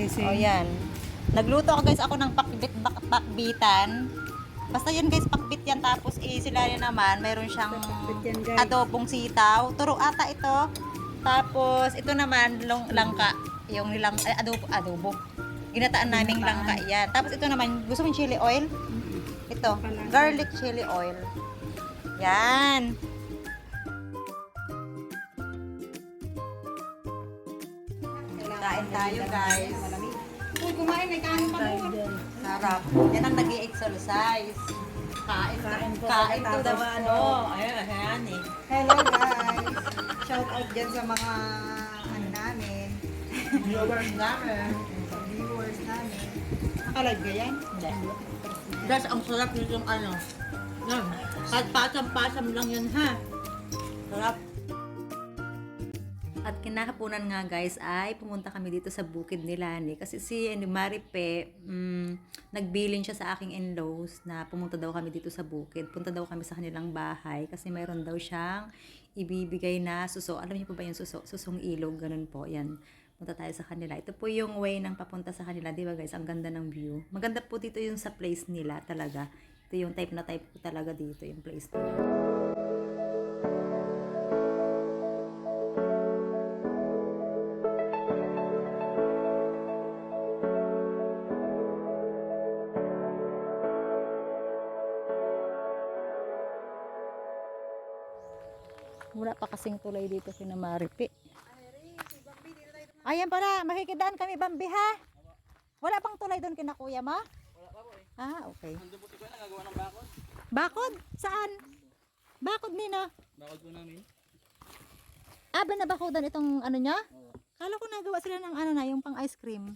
Dressing. O yan. Nagluto ako guys ako ng pakbit bak- pakbitan. Basta yun guys, pakbit yan. Tapos eh, sila rin naman, mayroon siyang yan, adobong sitaw. Turo ata ito. Tapos ito naman, long, langka. Yung nilang, ay, adobo, adobo. Ginataan naming langka yan. Tapos ito naman, gusto mo chili oil? Ito, garlic chili oil. Yan. Kain tayo guys. Uy, kumain, may kanin pa doon. Sarap. Yan ang nag exercise Kain, Kain po kain to po. ano. Ayan, ayan eh. Hello guys! Shout out dyan sa mga ano namin, Viewers namin. sa viewers namin. Nakalive ka yan? Hindi. Guys, ang sarap yung ano. Yan. Kahit pasam-pasam lang yun ha. Sarap. At kinahaponan nga guys ay pumunta kami dito sa bukid ni Lani kasi si ni Maripe mm, nagbilin siya sa aking in-laws na pumunta daw kami dito sa bukid. Punta daw kami sa kanilang bahay kasi mayroon daw siyang ibibigay na suso. Alam niyo po ba yung suso? Susong ilog, ganun po. Yan. Punta tayo sa kanila. Ito po yung way ng papunta sa kanila. Di ba guys? Ang ganda ng view. Maganda po dito yung sa place nila talaga. Ito yung type na type po talaga dito, yung place nila. Wala pa kasing tulay dito kina Maripi. Ayan pala, makikidaan kami Bambi ha. Wala pang tulay doon kina kuya mo? Wala pa po eh. Ah, okay. bakod. Saan? Bakod nino? Bakod po namin. Ah, ba nabakodan itong ano niya? Kala ko nagawa sila ng ano na, yung pang ice cream.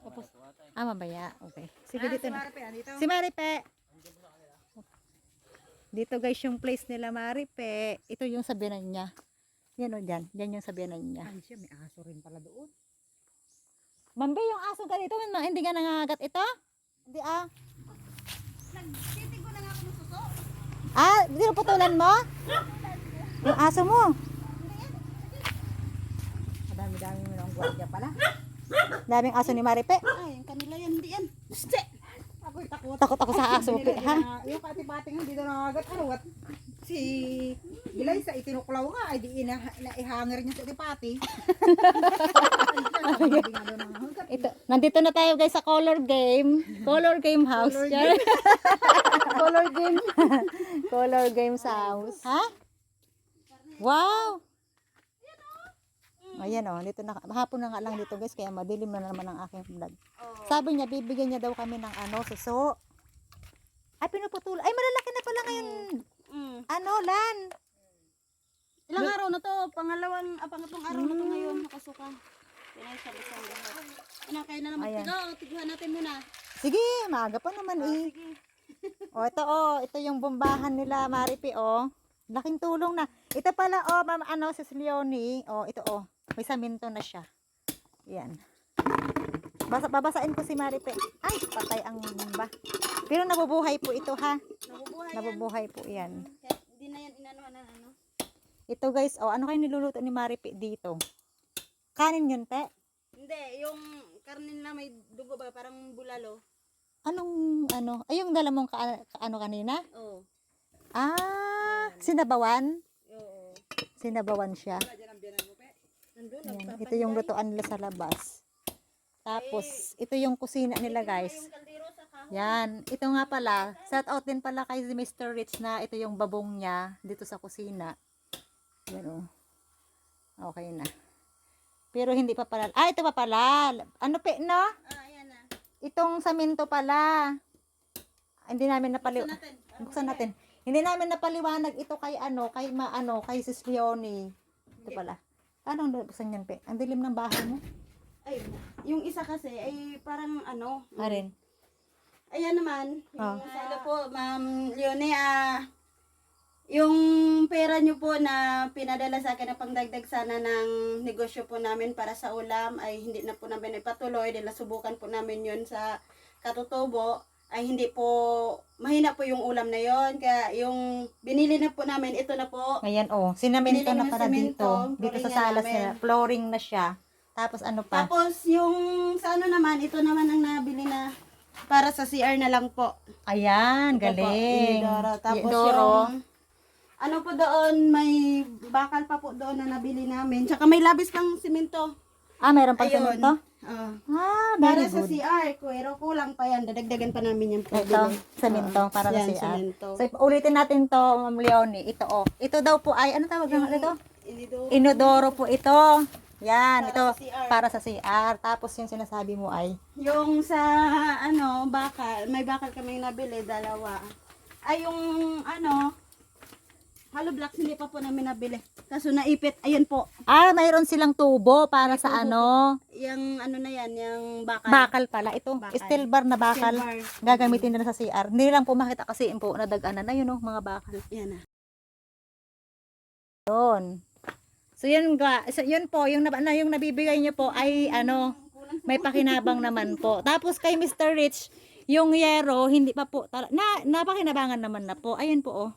Tapos, ah, mamaya. Okay. Sige, dito na. Maripe, andito. Si Maripe. Dito guys yung place nila Maripe. Ito yung sabihan niya. Yan o dyan. Yan yung sabihan niya. Ay siya, may aso rin pala doon. Mambi, yung aso ka dito, may- hindi ka nangagat ito? Hindi ah. Ah, dinuputulan mo? Yung aso mo? Madami-dami mo ng gwardiya pala. Daming aso ni Maripe. Ay, yung kanila yan, hindi yan. Ste! Ako'y takot. Takot ako sa aso, ha? Yung kati-pating hindi doon nakagat. Ano, what? Si Gilay sa itinuklaw nga, ay di ina, naihanger niya sa tipati. Ito, nandito na tayo guys sa color game. Color game house. Color Char- color game. color games house. Ha? Wow! Ayan oh, dito na, hapon na nga lang dito guys, kaya madilim na naman ang aking vlog. Sabi niya, bibigyan niya daw kami ng ano, suso. Ay, pinuputol. Ay, malalaki na pala ngayon. Mm. Ano, lan? Ilang araw na to? Pangalawang, ah, pangatlong araw na to ngayon, nakasuka. Pinaysabi-sa lahat. Kayo na naman. Ayan. Tigaw, tiguhan natin muna. Sige, maaga pa naman eh. Sige. O, ito oh, ito yung bombahan nila, Maripi, oh. Laking tulong na. Ito pala, oh, ma'am, ano, si Leonie. Oh, ito, oh. May saminto na siya. Yan. Basa, babasain ko si Maripi. Ay, patay ang bomba. Pero nabubuhay po ito, ha? Nabubuhay yan. Nabubuhay po yan. Kahit di na yan inanuhan na ano. Ito, guys, oh, ano kayo niluluto ni Maripi dito? Kanin yun, te? Hindi, yung karne na may dugo ba, parang bulalo. Anong, ano? Ay, yung dala mong ka, ka- ano kanina? Oo. Ah, sinabawan? Oo. Sinabawan siya. Ayan, ito yung lutuan nila sa labas. Tapos, ito yung kusina nila, guys. Yan. Ito nga pala, shout out din pala kay Mr. Rich na ito yung babong niya dito sa kusina. Yan oh. Okay na. Pero hindi pa pala. Ah, ito pa pala. Ano pe, no? Ah, ayan na. Itong saminto pala. Hindi namin napali... Buksan natin. Buksan natin. Hindi namin napaliwanag ito kay ano, kay maano, kay Sis Leonie. Ito pala. Paano buksan yan, pe? Ang dilim ng bahay mo. Ay, yung isa kasi ay parang ano. Arin. Ayan naman. Ah. Yung ano po, Ma'am Leonie, ah, yung pera nyo po na pinadala sa akin na pangdagdag sana ng negosyo po namin para sa ulam ay hindi na po namin ipatuloy dahil nasubukan po namin yun sa katutubo ay hindi po mahina po yung ulam na yon kaya yung binili na po namin ito na po Ayan, oh. Sinamento Binili na ng para dito. Dito sa flooring na salas namin. nila. Flooring na siya. Tapos ano pa? Tapos yung sa ano naman, ito naman ang nabili na para sa CR na lang po. Ayan, Ito po, galing. Inidoro. Tapos Inidoro. yung ano po doon, may bakal pa po doon na nabili namin. Tsaka may labis pang simento. Ah, mayroon pang Ayun. semento? Ah. Ah, para very sa good. CR, kuwero kulang pa yan. Dadagdagan pa namin yung Ito, semento Oo. para sa Yan, CR. semento. So, ulitin natin to, Ma'am Leonie. Ito, oh. Ito daw po ay, ano tawag ng ito? Inidoro. Inodoro po ito. Yan, Para ito, sa CR. para sa CR. Tapos yung sinasabi mo ay, Yung sa ano, bakal, may bakal kami nabili, dalawa. Ay yung ano, hollow blocks hindi pa po namin nabili. Kaso naipit, ayun po. ah, mayroon silang tubo para sa ano, Yung ano na yan, yung bakal. bakal pala. Ito, Bakal. steel bar na bakal. Bar. Gagamitin nila sa CR. Hindi lang po makita kasi po nadaganan na yun, oh, mga bakal. Yan na. Yun. So yun ga, so, yun po, yung, na, yung nabibigay niyo po ay ano, may pakinabang naman po. Tapos kay Mr. Rich, yung yero, hindi pa po, na, napakinabangan naman na po. Ayun po oh.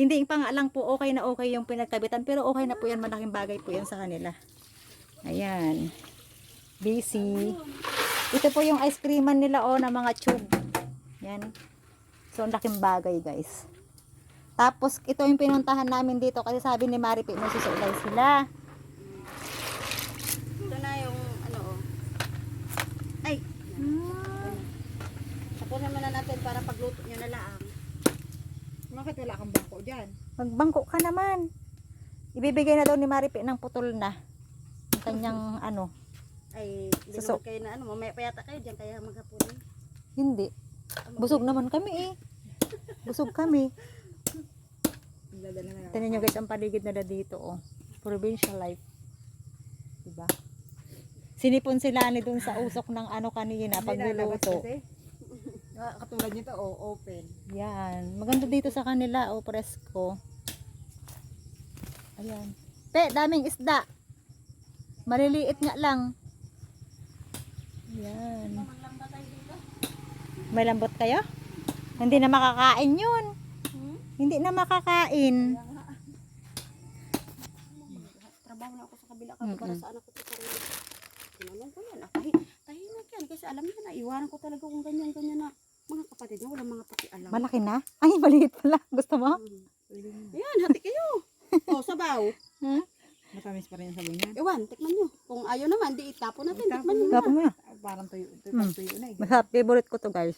Hindi pa nga lang po okay na okay yung pinagkabitan, pero okay na po yan, malaking bagay po yan sa kanila. Ayan. Busy. Ito po yung ice creaman nila oh, na mga tube. Yan. So, ang laking bagay guys. Tapos, ito yung pinuntahan namin dito kasi sabi ni Maripi, may susulay sila. Ito na yung ano oh. Ay, Tapunan naman na natin para pagluto nyo na lang. Bakit wala kang bangko dyan? Magbangko ka naman. Ibibigay na daw ni Maripi ng putol na. Ang kanyang ano. Ay, hindi naman kayo na ano, mamaya pa yata kayo dyan, kaya maghapunan. Hindi. Busog naman kami eh. Busog kami. Na. Tignan nyo guys ang paligid nila dito oh. Provincial life. Diba? Sinipon sila ni dun sa usok ng ano kanina pagluluto. kasi. Ah, Katulad nito, oh, open. Yan. Maganda dito sa kanila, oh, presko. Ayan. Pe, daming isda. Maliliit nga lang. Ayan. May lambot kayo? Hindi na makakain yun. Hindi na makakain. Trabaho na ako sa kabila kasi para sa anak ko sa sarili. Tinanong ko yan, ah, tahi, tahimik yan kasi alam niya na, iwanan ko talaga kung ganyan-ganyan na kapatid niya, walang mga pakialam. Malaki na? Ay, maliit pala. Gusto mo? Hmm. Ayan, hati kayo. o, sabaw. Hmm? Matamis pa rin yung sabi niya. Ewan, tikman nyo. Kung ayaw naman, di itapon natin. Itapon Tikman nyo na. Tapos mo na. Ah, Parang tuyo, ito Hmm. tuyo na eh. Masarap. Favorite ko to guys.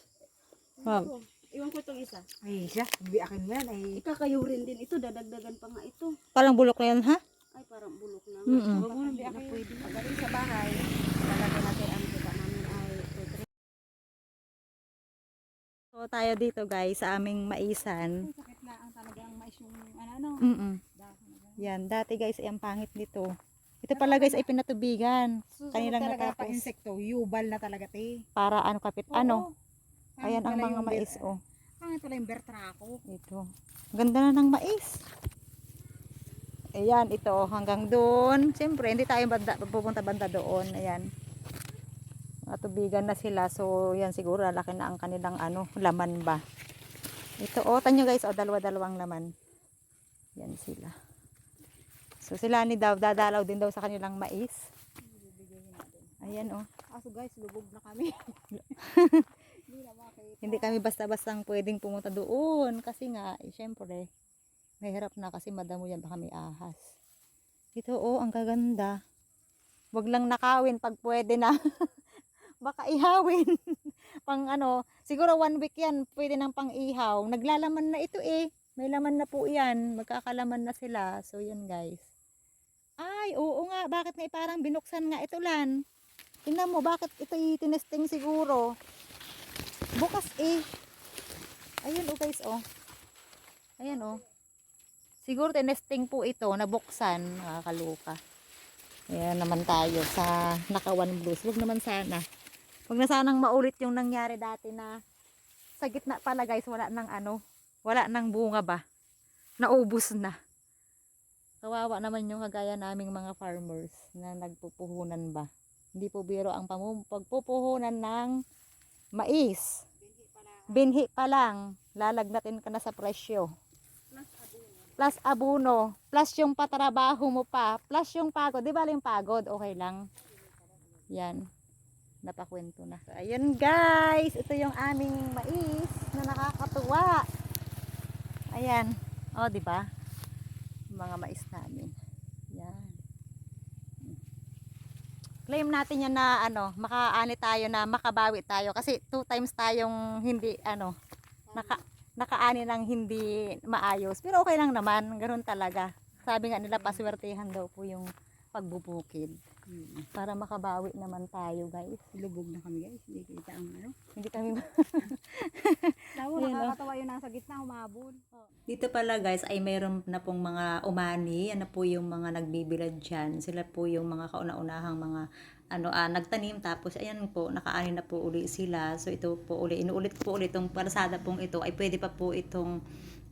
Wow. Iwan ko itong isa. Ay, siya, biakin mo yan ay. Ikakayurin din ito, dadagdagan pa nga ito. Palang bulok na yan, ha? Ay, parang bulok na. Mm-mm. Huwag mo nang. Pagaling sa bahay, lalagyan natin ang kita namin ay tutre. So, tayo dito guys, sa aming maisan. Sakit na ang talagang mais yung ano, ano. Mm Yan, dati guys, ay ang pangit nito. Ito pala guys ay pinatubigan. Susunod Kanilang talaga natapos. insekto, yubal na talaga te. Para ano kapit, Oo. ano? Ayan ang mga mais, oh. Pangit pala yung bertrako. Ito. Ganda na ng mais. Ayan, ito, hanggang doon. Siyempre, hindi tayo banda, pupunta banda doon. Ayan. Matubigan na sila. So, yan siguro, laki na ang kanilang ano, laman ba. Ito, oh, tanyo guys, oh, dalawa-dalawang laman. Yan sila. So, sila ni daw, dadalaw din daw sa kanilang mais. Ayan, oh. Aso guys, lubog na kami. Hindi kami basta-bastang pwedeng pumunta doon kasi nga, eh, syempre, mahirap na kasi madamo yan baka may ahas. Ito oh, ang gaganda. Wag lang nakawin pag pwede na. baka ihawin. pang ano, siguro one week yan, pwede nang pang ihaw. Naglalaman na ito eh. May laman na po yan. Magkakalaman na sila. So yun guys. Ay, oo nga. Bakit nga eh, parang binuksan nga ito lan? Tingnan mo, bakit ito itinesting siguro? Bukas eh. Ayun oh guys oh. Ayan oh. Siguro tinesting po ito, nabuksan, nakakaluka. Ayan naman tayo sa nakawan blues. Huwag naman sana. Huwag na sanang maulit yung nangyari dati na sa gitna pala guys, wala nang ano, wala nang bunga ba. Naubos na. Kawawa naman yung kagaya naming mga farmers na nagpupuhunan ba. Hindi po biro ang pagpupuhunan ng mais. Binhi pa lang, lalagnatin ka na sa presyo. Plus abuno, plus yung patrabaho mo pa, plus yung pagod. Di ba yung pagod? Okay lang. Yan. Napakwento na. So, ayun guys. Ito yung aming mais na nakakatuwa. Ayan. O, di ba? Mga mais namin. Yan. Claim natin yan na ano, makaani tayo na makabawi tayo kasi two times tayong hindi ano, naka nakaani ng hindi maayos. Pero okay lang naman, ganoon talaga. Sabi nga nila paswertehan daw po yung pagbubukid para makabawi naman tayo, guys. Lubog na kami guys. Hindi kita ang ano. Hindi kami Tawo, no? nakakatawa yung nasa gitna, humabol. Dito pala guys ay mayroon na pong mga umani, yan na po yung mga nagbibilad dyan. Sila po yung mga kauna-unahang mga ano, ah, nagtanim tapos ayan po, nakaani na po uli sila. So ito po uli, inuulit ko po ulit itong parasada pong ito ay pwede pa po itong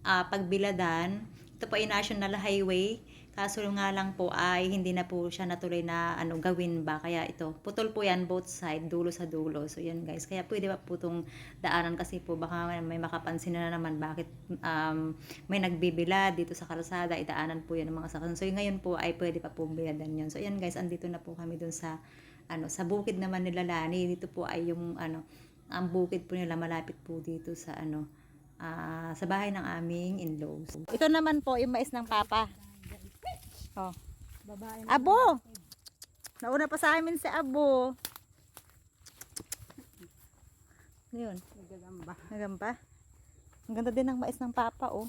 ah, pagbiladan. Ito po ay national highway. Kaso nga lang po ay hindi na po siya natuloy na ano gawin ba. Kaya ito, putol po yan both side, dulo sa dulo. So yan guys, kaya pwede pa po itong daanan kasi po baka may makapansin na naman bakit um, may nagbibila dito sa kalsada, idaanan po yan ng mga sakyan. So ngayon po ay pwede pa po biladan yun. So yan guys, andito na po kami dun sa ano sa bukid naman nila Lani. Dito po ay yung ano ang bukid po nila malapit po dito sa ano ah, sa bahay ng aming in-laws. Ito naman po yung mais ng papa. Oh. Babae Abo! Nauna pa sa amin si Abo. Yun? nagagamba. Nagamba? Ang ganda din ng mais ng papa, oh.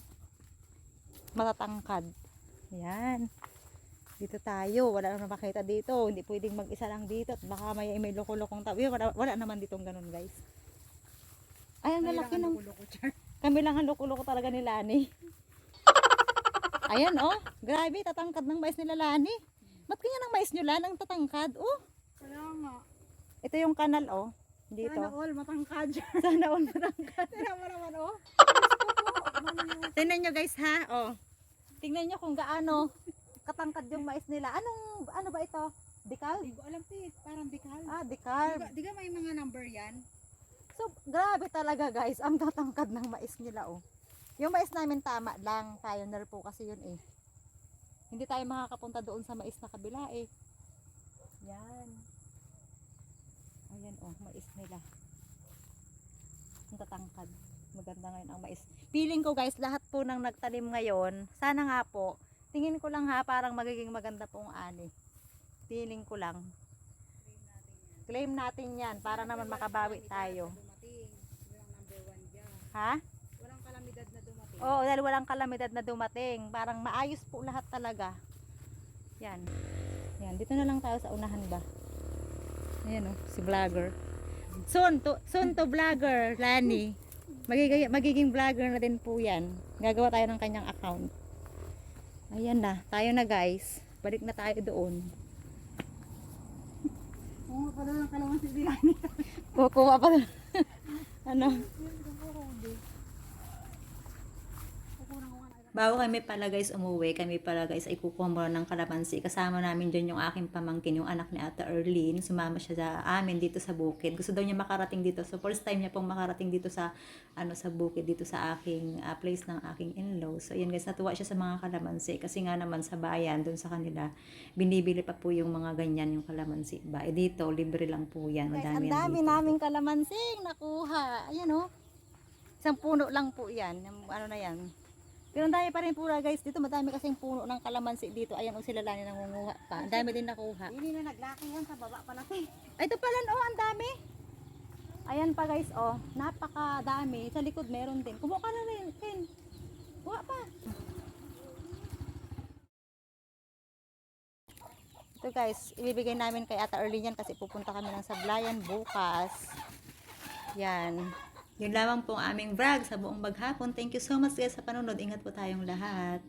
Matatangkad. Ayan. Dito tayo. Wala naman makita dito. Hindi pwedeng mag-isa lang dito. At baka may, may loko-lokong tao. Wala, wala naman ditong ganun, guys. Ay, ang lalaki ng... Kami lang ang loko-loko talaga ni Lani. Ayan, oh. Grabe, tatangkad ng mais nila Lani. Ba't kanya ng mais nyo, Lan? Ang tatangkad, oh. Kaya nga. Ito yung kanal, oh. Dito. Sana all matangkad. Sana all matangkad. Tira mo naman oh. Tingnan nyo guys ha, oh. Tingnan nyo kung gaano katangkad yung mais nila. Anong, ano ba ito? Decal? Hindi ko alam Pete. Parang dikal. Ah, Di decal. ba, di ba may mga number yan? So, grabe talaga guys, ang tatangkad ng mais nila, oh. Yung mais namin tama lang, pioneer po kasi yun eh. Hindi tayo makakapunta doon sa mais na kabila eh. Yan. Ayan oh, mais nila. Ang tatangkad. Maganda ngayon ang mais. Feeling ko guys, lahat po ng nagtanim ngayon, sana nga po, tingin ko lang ha, parang magiging maganda pong ani. Feeling ko lang. Claim natin yan para naman makabawi tayo. Ha? Walang kalamidad na dumating. Oo, dahil walang kalamidad na dumating. Parang maayos po lahat talaga. Yan. Yan, dito na lang tayo sa unahan ba. Ayan oh, si vlogger. Soon to, soon to vlogger, Lani. Magiging, magiging vlogger na din po yan. Gagawa tayo ng kanyang account. Ayan na, tayo na guys. Balik na tayo doon. Oo nga pala ng kalamansi dilani. Kukuha pa ano? Bago kami pala guys umuwi, kami pala guys ay kukuha muna ng kalamansi. Kasama namin dyan yung aking pamangkin, yung anak ni Ate Erlene. Sumama siya sa amin dito sa bukid. Gusto daw niya makarating dito. So first time niya pong makarating dito sa ano sa bukid dito sa aking ah, place ng aking in-law. So ayan guys, natuwa siya sa mga kalamansi kasi nga naman sa bayan doon sa kanila binibili pa po yung mga ganyan yung kalamansi ba. Eh dito libre lang po yan. Guys, Madami ang dami naming kalamansing nakuha. Ayan oh. Isang puno lang po yan. Yung ano na yan. Pero ang dami pa rin pura guys. Dito madami kasing puno ng kalamansi dito. Ayan o sila lani nangunguha pa. Ang dami din nakuha. Hindi na naglaki yan sa baba pa natin. Ay, ito pala oh, ang dami. Ayan pa guys oh. Napakadami. Sa likod meron din. Kumuha na rin. Ken. Kuha pa. Ito guys, ibibigay namin kay Ata Erlene yan kasi pupunta kami ng Sablayan bukas. Yan. Yun lamang po ang aming vlog sa buong maghapon. Thank you so much guys sa panonood. Ingat po tayong lahat.